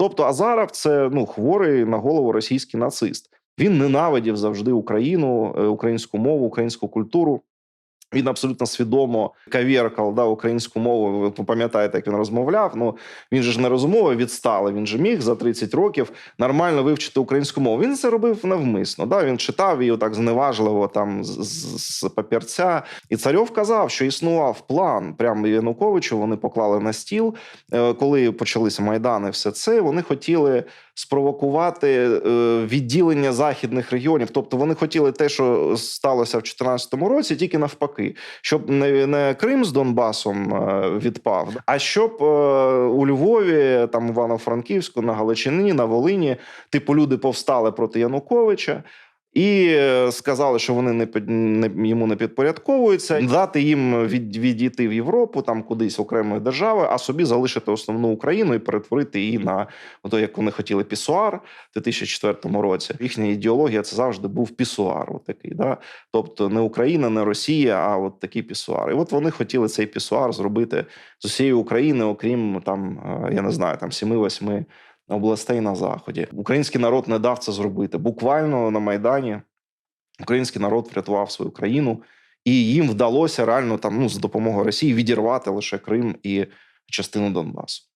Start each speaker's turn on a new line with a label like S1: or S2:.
S1: Тобто Азаров це ну хворий на голову російський нацист. Він ненавидів завжди Україну, е, українську мову, українську культуру. Він абсолютно свідомо кавіркав да, українську мову. Ви пам'ятаєте, як він розмовляв. Ну він же ж не розумово відстали. Він же міг за 30 років нормально вивчити українську мову. Він це робив навмисно. Да? Він читав її так зневажливо там з, з, з папірця. І царьов казав, що існував план прямо Януковичу. Вони поклали на стіл, Е, коли почалися майдани. Все це вони хотіли спровокувати е, відділення західних регіонів. Тобто вони хотіли те, що сталося в 2014 році, тільки навпаки, щоб не, не Крим з Донбасом е, відпав, а щоб е, у Львові, там Івано-Франківську, на Галичині, на Волині, типу, люди повстали проти Януковича. І е, сказали, що вони не, не йому не підпорядковуються, дати їм від, відійти в Європу, там кудись окремої держави, а собі залишити основну Україну і перетворити її на ото, як вони хотіли пісуар в 2004 році. Їхня ідеологія це завжди був пісуар. От такий, да? Тобто не Україна, не Росія, а от такий пісуар. І от вони хотіли цей пісуар зробити з усієї України, окрім там, е, я не знаю, там 7-8 областей на заході. Український народ не дав це зробити. Буквально на майдані український народ врятував свою країну, і їм вдалося реально там ну з допомогою Росії відірвати лише Крим і частину Донбасу.